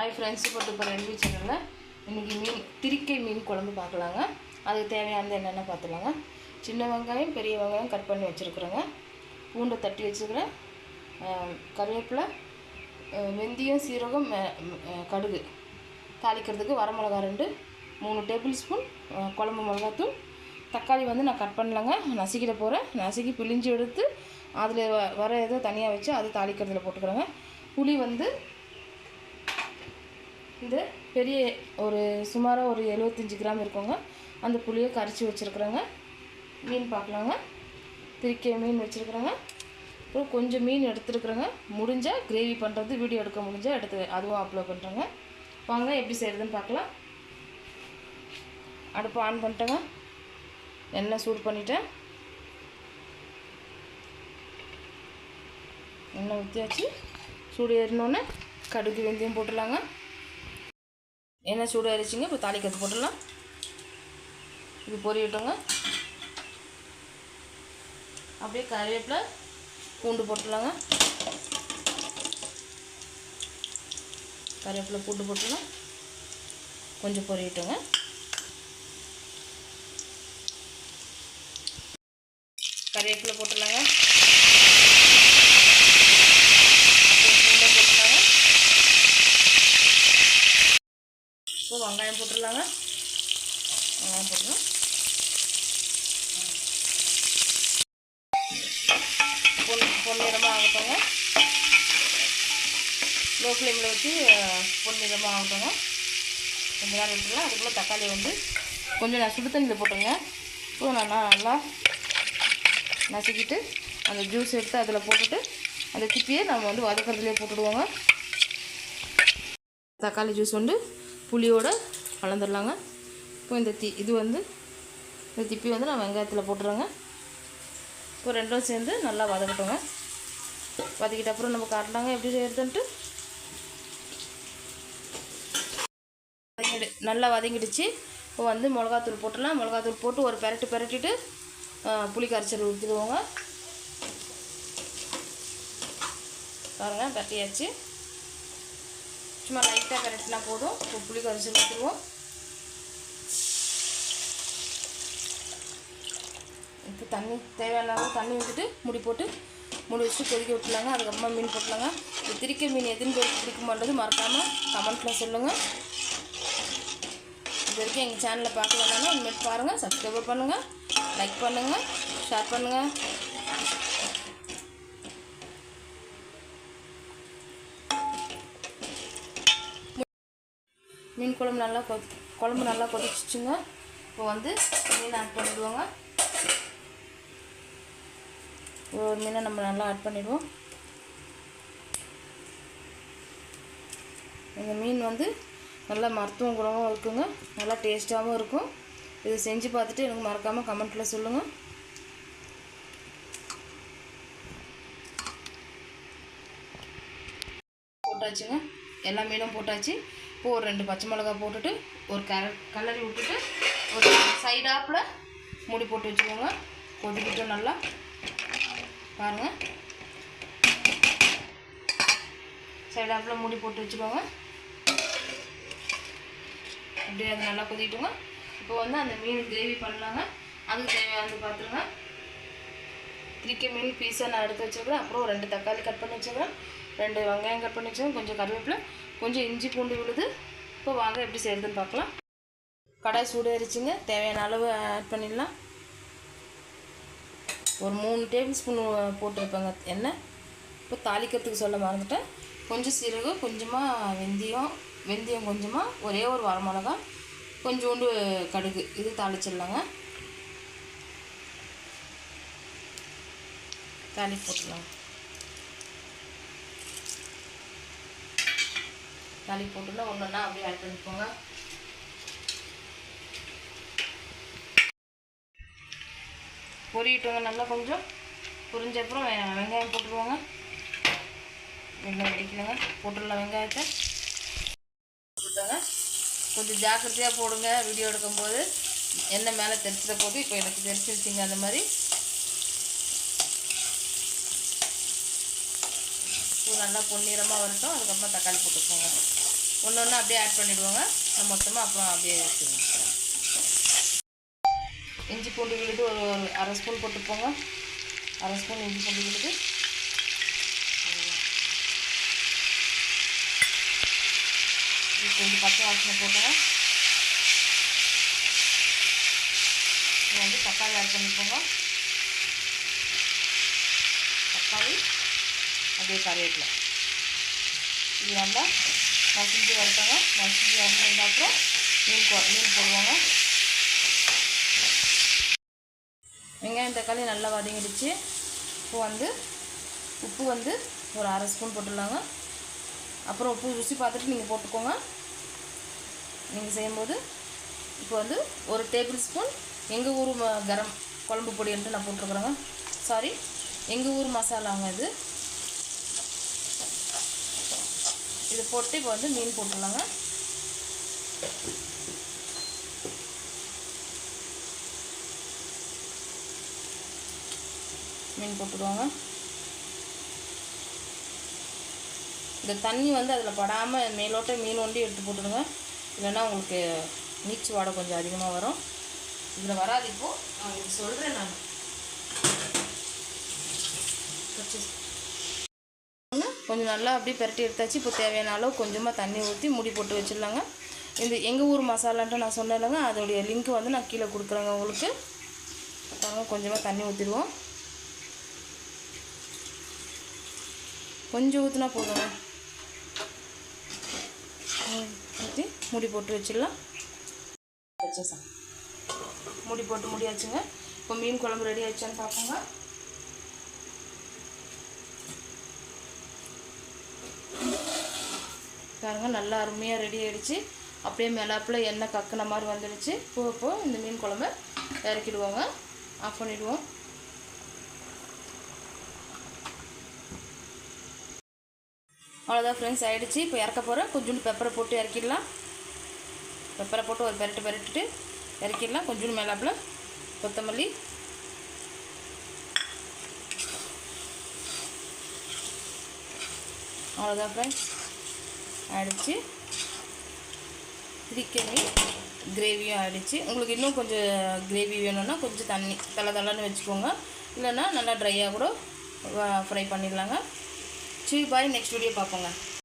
Hi friends இப்போ இப்போ ரெண்டு சேனலில் இன்றைக்கி மீன் திரிக்கை மீன் குழம்பு பார்க்கலாங்க. அதுக்கு தேவையானது என்னென்ன பார்த்துலாங்க சின்ன வெங்காயம் பெரிய வெங்காயம் கட் பண்ணி வச்சுருக்குறோங்க. பூண்டை தட்டி வச்சுருக்கிறேன். கருவேப்பிலை வெந்தயம் சீரகம் கடுகு. தாளிக்கிறதுக்கு வரமிளகா ரெண்டு மூணு டேபிள் ஸ்பூன் குழம்பு மிளகாத்தூள். தக்காளி வந்து நான் கட் பண்ணலங்க. நசுக்கிட போகிறேன் நசுக்கி பிழிஞ்சு எடுத்து அதில் வ வர ஏதோ தனியாக வச்சு அது தாளிக்கிறதுல போட்டுக்கிறேங்க. புளி வந்து இது பெரிய ஒரு சுமாராக ஒரு எழுபத்தஞ்சி கிராம் இருக்குங்க. அந்த புளியை கரைச்சி வச்சுருக்குறேங்க. மீன் பார்க்கலாங்க. திருக்கை மீன் வச்சுருக்குறேங்க. அப்புறம் கொஞ்சம் மீன் எடுத்துருக்குறேங்க. முடிஞ்சால் கிரேவி பண்ணுறது வீடியோ எடுக்க முடிஞ்சால் எடுத்து அதுவும் அப்லோட் பண்ணுறேங்க வாங்க எப்படி செய்கிறதுன்னு பார்க்கலாம். அடுப்பு ஆன் பண்ணிட்டேங்க. எண்ணெய் சூடு பண்ணிட்டேன். எண்ணெய் ஊற்றியாச்சு சூடு ஏறினோன்னே கடுகு வெந்தயம் போட்டுடலாங்க. எண்ணெய் சூடு இப்போ தாளிக்கிறது போட்டுடலாம். இது பொரியட்டுங்க. அப்படியே கறிவேப்பிலை பூண்டு போட்டுடலாங்க. கறிவேப்பிலை பூண்டு போட்டுடலாம். கொஞ்சம் பொரியட்டுங்க கறிவேப்பிலை போட்டுடலாங்க அப்புறம் பூண்டும் போட்டுடலாங்க இப்போ வெங்காயம் போட்டுடலாங்க. வெங்காயம் போட்டுடலாம். பொன் பொன்னிறமாக ஆகட்டுங்க லோ ஃப்ளேமில் வச்சு பொன்னிறமாக ஆகட்டுங்க கொஞ்ச நேரம் விட்டுலாம் அதுக்குள்ளே தக்காளி வந்து கொஞ்சம் நான் சுடு தண்ணியில் போட்டுங்க இப்போ நல்லா நல்லா நசுக்கிட்டு அந்த ஜூஸ் எடுத்து அதில் போட்டுட்டு அந்த சிப்பியை நம்ம வந்து வதக்கிறதுலேயே போட்டுடுவோங்க. தக்காளி ஜூஸ் வந்து புளியோடு கலந்துடலாங்க. இப்போ இந்த தி இது வந்து இந்த திப்பி வந்து நான் வெங்காயத்தில் போட்டுறேங்க. இப்போ ரெண்டும் சேர்ந்து நல்லா வதக்கட்டோங்க. வதக்கிட்ட அப்புறம் நம்ம காட்டலாங்க எப்படி செய்யறதுன்ட்டு. வதங்கிடு நல்லா வதங்கிடுச்சு. இப்போ வந்து மிளகாத்தூள் போட்டுடலாம். மிளகாத்தூள் போட்டு ஒரு பெரட்டு பெரட்டிட்டு புளி கரைச்சல் ஊற்றிடுவோங்க பாருங்கள் பெரட்டியாச்சு. சும்மா லைட்டாக பெரட்டினா போதும். இப்போ புளி கரைச்சல் ஊற்றிடுவோம் இப்போ தண்ணி தேவையான தண்ணி ஊற்றிட்டு முடி போட்டு முடி வச்சு கொதிக்க விட்டுலாங்க அதுக்கப்புறமா மீன் போட்டுலாங்க இப்போ திரிக்க மீன் எதுன்னு பேருக்கு பிடிக்க மாட்டேது மறக்காமல் கமெண்ட்டில் சொல்லுங்கள் இது வரைக்கும் எங்கள் சேனலில் பார்க்க வேணாலும் இனிமேல் பாருங்கள் சப்ஸ்கிரைப் பண்ணுங்கள் லைக் பண்ணுங்கள் ஷேர் பண்ணுங்கள் மீன் குழம்பு நல்லா கொ குழம்பு நல்லா கொதிச்சிச்சுங்க. இப்போ வந்து மீன் ஆட் பண்ணிடுவோங்க. ஒரு மீனை நம்ம நல்லா ஆட் பண்ணிடுவோம். இந்த மீன் வந்து நல்லா மருத்துவ குணமும் இருக்குங்க. நல்லா டேஸ்ட்டாகவும் இருக்கும். இது செஞ்சு பார்த்துட்டு எனக்கு மறக்காமல் கமெண்ட்டில் சொல்லுங்கள் போட்டாச்சுங்க. எல்லா மீனும் போட்டாச்சு. இப்போ ஒரு ரெண்டு பச்சை மிளகா போட்டுட்டு ஒரு கர கலரி விட்டுட்டு ஒரு சைடாப்பில் மூடி போட்டு வச்சுக்கோங்க. கொதிக்கிட்டோம் நல்லா. பாருங்கள் சைடாப்பில் மூடி போட்டு வச்சுக்கோங்க. அப்படியே அது நல்லா கொதிட்டுங்க இப்போ வந்து அந்த மீன் கிரேவி பண்ணலாங்க. அதுக்கு தேவையானது பார்த்துருங்க திரிக்க மீன் பீஸாக நான் எடுத்து வச்சுருக்கிறேன். அப்புறம் ரெண்டு தக்காளி கட் பண்ணி வச்சுருக்கிறேன். ரெண்டு வெங்காயம் கட் பண்ணி வச்சுருக்கேன் கொஞ்சம் கருவேப்பிலை. கொஞ்சம் இஞ்சி பூண்டு விழுது. இப்போ வாங்க எப்படி செய்கிறதுன்னு பார்க்கலாம். கடாய் சூடு ஏறிச்சுங்க தேவையான அளவு ஆட் பண்ணிடலாம். ஒரு மூணு டேபிள் ஸ்பூன் போட்டிருப்பேங்க. எண்ணெய் இப்போ தாளிக்கிறதுக்கு சொல்ல மறந்துட்டேன். கொஞ்சம் சீரகம் கொஞ்சமாக வெந்தயம் வெந்தயம் கொஞ்சமாக ஒரே ஒரு வரமிளகா கொஞ்சோண்டு கடுகு. இது தாளிச்சிடலாங்க. தாளி போட்டுடலாம். தளி போட்டுனா ஒன்று ஒன்றா அப்படியே ஆட் பண்ணிக்கோங்க. பொரியட்டுங்க நல்லா கொஞ்சம். பொரிஞ்ச அப்புறம் வெங்காயம் போட்டுருவோங்க. வெங்காயம் அடிக்கலங்க போட்டுடலாம் வெங்காயத்தை. போட்டுட்டாங்க. கொஞ்சம் ஜாக்கிரதையாக போடுங்க. வீடியோ எடுக்கும்போது எண்ணெய் மேலே தெரிச்சிட போது இப்போ எனக்கு தெரிச்சிருச்சிங்க அந்த மாதிரி. நல்லா பொன்னிறமாக வரட்டும். அதுக்கப்புறமா தக்காளி போட்டுக்கோங்க. ஒன்று ஒன்று அப்படியே ஆட் பண்ணிவிடுவோங்க நம்ம மொத்தமாக அப்புறம் அப்படியே வச்சுருவோம் இஞ்சி பூண்டு விழுது ஒரு ஒரு அரை ஸ்பூன் போட்டுப்போங்க அரை ஸ்பூன் இஞ்சி பூண்டு விழுது. கொஞ்சம் பச்சை வாசனை போட்டுங்க வந்து தக்காளி ஆட் பண்ணிப்போங்க தக்காளி அப்படியே கறிவேப்பிலை இது நல்லா மசிஞ்சு வரட்டாங்க மசிஞ்சு வந்ததுக்கு அப்புறம் மீன் போ மீன் போடுவாங்க. வெங்காயம் தக்காளி நல்லா வதங்கிடுச்சு. இப்போ வந்து உப்பு வந்து ஒரு அரை ஸ்பூன் போட்டுடலாங்க. அப்புறம் உப்பு ருசி பார்த்துட்டு நீங்கள் போட்டுக்கோங்க. நீங்கள் செய்யும்போது இப்போ வந்து ஒரு டேபிள் ஸ்பூன் எங்கள் ஊர் கரம் குழம்பு பொடின்ட்டு நான் போட்டிருக்குறேங்க. சாரி எங்கள் ஊர் மசாலாங்க இது. இது போட்டு இப்போ வந்து மீன் போட்டுடலாங்க. மீன் போட்டுடுவாங்க. இந்த தண்ணி வந்து அதில் படாமல் மேலோட்ட மீன் ஒண்டி எடுத்து போட்டுடுங்க. இல்லைன்னா உங்களுக்கு நீச்சு வாடை கொஞ்சம் அதிகமாக வரும். இதில் வராது இப்போது நான் உங்களுக்கு சொல்கிறேன் நான். கொஞ்சம் நல்லா அப்படியே பிரட்டி எடுத்தாச்சு. இப்போ தேவையான அளவு கொஞ்சமாக தண்ணி ஊற்றி மூடி போட்டு வச்சிடலாங்க. இந்த எங்கள் ஊர் மசாலான்ட்டு நான் சொன்னேன்லங்க அதோடைய லிங்க் வந்து நான் கீழே கொடுக்குறேங்க உங்களுக்கு. பாருங்க கொஞ்சமாக தண்ணி ஊற்றிடுவோம் கொஞ்சம் ஊற்றினா போதுங்க. ஊற்றி முடி போட்டு வச்சிடலாம். வச்சேன் மூடி போட்டு முடியாச்சுங்க. இப்போ மீன் குழம்பு ரெடி ஆயிடுச்சான்னு பார்ப்போங்க. பாருங்க நல்லா அருமையாக ரெடி ஆகிடுச்சு அப்படியே மிளாப்பில் எண்ணெய் கக்குன மாதிரி வந்துடுச்சு. இப்போ இப்போ இந்த மீன் குழம்பு இறக்கிடுவோங்க. ஆஃப் பண்ணிவிடுவோம் அவ்வளோதான் ஃப்ரெண்ட்ஸ் ஆகிடுச்சு இப்போ இறக்க போகிறேன் கொஞ்சோண்டு பெப்பரை போட்டு இறக்கிடலாம். பெப்பரை போட்டு ஒரு பெரட்டு பெரட்டுட்டு இறக்கிடலாம். கொஞ்சோண்டு மேலாப்பில் கொத்தமல்லி. அவ்வளோதான் ஃப்ரெண்ட்ஸ் அடித்து திரிக்கமி கிரேவியும் அடித்து உங்களுக்கு இன்னும் கொஞ்சம் கிரேவி வேணும்னா கொஞ்சம் தண்ணி தலை தலைன்னு வச்சுக்கோங்க. இல்லைன்னா நல்லா ட்ரையாக கூட ஃப்ரை பண்ணிடலாங்க. சரி பாய் நெக்ஸ்ட் வீடியோ பார்ப்போங்க.